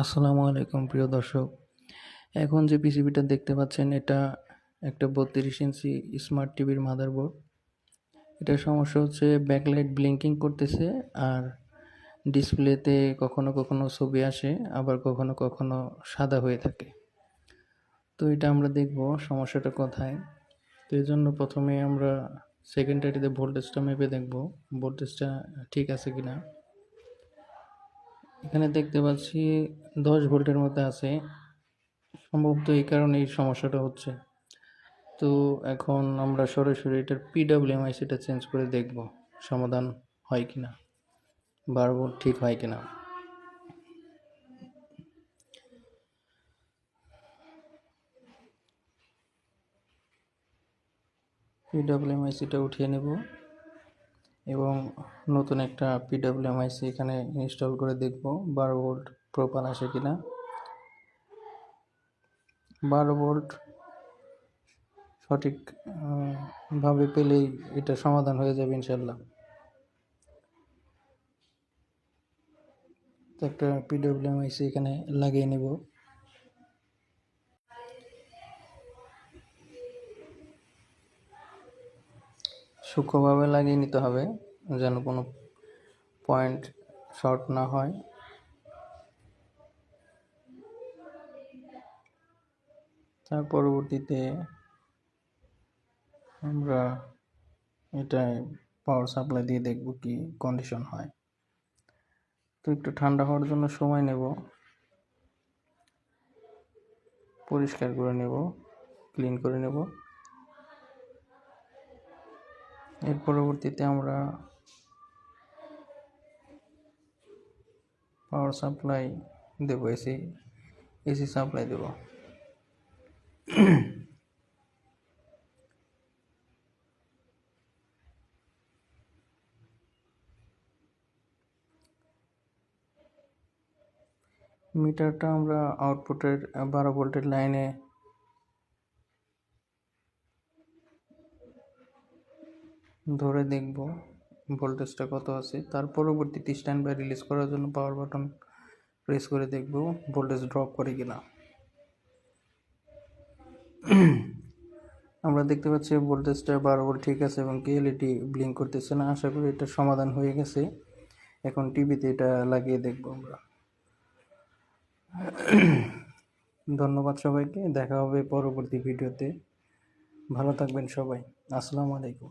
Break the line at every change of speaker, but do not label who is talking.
আসসালামু আলাইকুম, প্রিয় দর্শক। এখন যে পিসিবিটা দেখতে পাচ্ছেন, এটা একটা বত্রিশ ইঞ্চি স্মার্ট টিভির মাদারবোর্ড। এটার সমস্যা হচ্ছে ব্যাকলাইট ব্লিঙ্কিং করতেছে আর ডিসপ্লেতে কখনো কখনো ছবি আসে, আবার কখনো কখনো সাদা হয়ে থাকে। তো এটা আমরা দেখব সমস্যাটা কোথায়। তো এই জন্য প্রথমে আমরা সেকেন্ডারিতে ভোল্টেজটা মেপে দেখব ভোল্টেজটা ঠিক আছে কিনা। এখানে দেখতে পাচ্ছি দশ ভোল্টের মধ্যে আছে। সম্ভবত এই কারণে এই সমস্যাটা হচ্ছে। তো এখন আমরা সরাসরি এটার পিডাব্লিউএমআইসিটা চেঞ্জ করে দেখব, সমাধান হয় কিনা বারবার ঠিক হয় কি না পিডাব্লিউএমআইসিটা উঠিয়ে নেব। এবং নতুন একটা পিডাব্লিউএমআইসি এখানে ইনস্টল করে দেখব বারো ভোল্ট প্রপার আসে কিনা। বারো ভোল্ট সঠিক আহ, ভাবে পেলেই এটা সমাধান হয়ে যাবে ইনশাল্লাহ। একটা পিডাব্লিউএমআইসি এখানে লাগিয়ে নেব। সূক্ষ্মভাবে লাগিয়ে নিতে হবে, যেন কোনো পয়েন্ট শর্ট না হয়। তার পরবর্তীতে আমরা এটায় পাওয়ার সাপ্লাই দিয়ে দেখব কি কন্ডিশন হয়। তো একটু ঠান্ডা হওয়ার জন্য সময় নেব। পরিষ্কার করে নেব ক্লিন করে নেব। এর পরবর্তীতে আমরা পাওয়ার সাপ্লাই দেব এসি এসি সাপ্লাই দেব। মিটারটা আমরা আউটপুটের বারো ভোল্টের লাইনে ধরে দেখব ভোল্টেজটা কত আছে। তার পরবর্তীতে স্ট্যান্ড বাই রিলিজ করার জন্য পাওয়ার বাটন প্রেস করে দেখব ভোল্টেজ ড্রপ করে কিনা। আমরা দেখতে পাচ্ছি ভোল্টেজটা বারো ভোল্ট ঠিক আছে এবং কেএলইটি ব্লিঙ্ক করতেছে না। আশা করি এটা সমাধান হয়ে গেছে। এখন টিভিতে এটা লাগিয়ে দেখব আমরা। ধন্যবাদ সবাইকে। দেখা হবে পরবর্তী ভিডিওতে। ভালো থাকবেন সবাই। আসসালামু আলাইকুম।